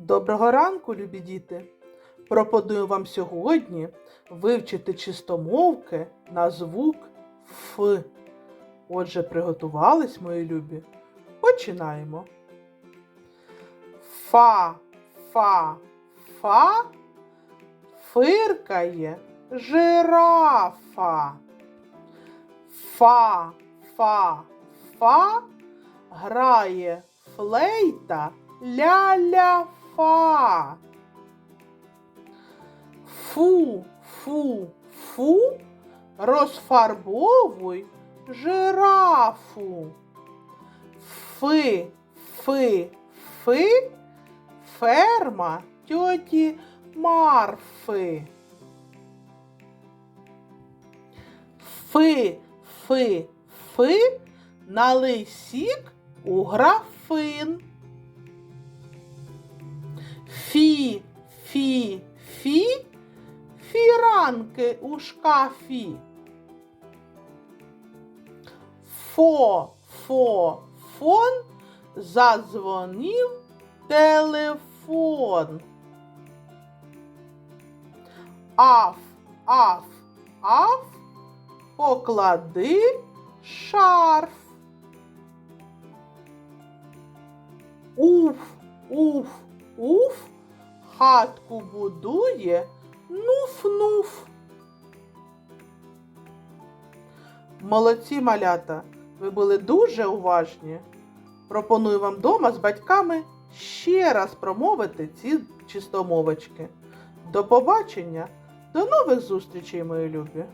Доброго ранку, любі діти! Пропоную вам сьогодні вивчити чистомовки на звук Ф. Отже, приготувались, мої любі. Починаємо. Фа, фа, фа, фиркає жирафа. Фа, фа, фа, грає флейта ля-ля-фа. Фу, фу, фу, розфарбовуй жирафу. Фи, фи, фи, ферма тьоті Марфи. Фи, фи, фи, налий сік у графин. Фіранки у шкафі. Фо, фо, фон, задзвонив телефон. Аф, аф, аф, поклади шарф. Уф, уф, уф, хатку будує нуф-нуф. Молодці малята, ви були дуже уважні. Пропоную вам дома з батьками ще раз промовити ці чистомовочки. До побачення, до нових зустрічей, мої любі!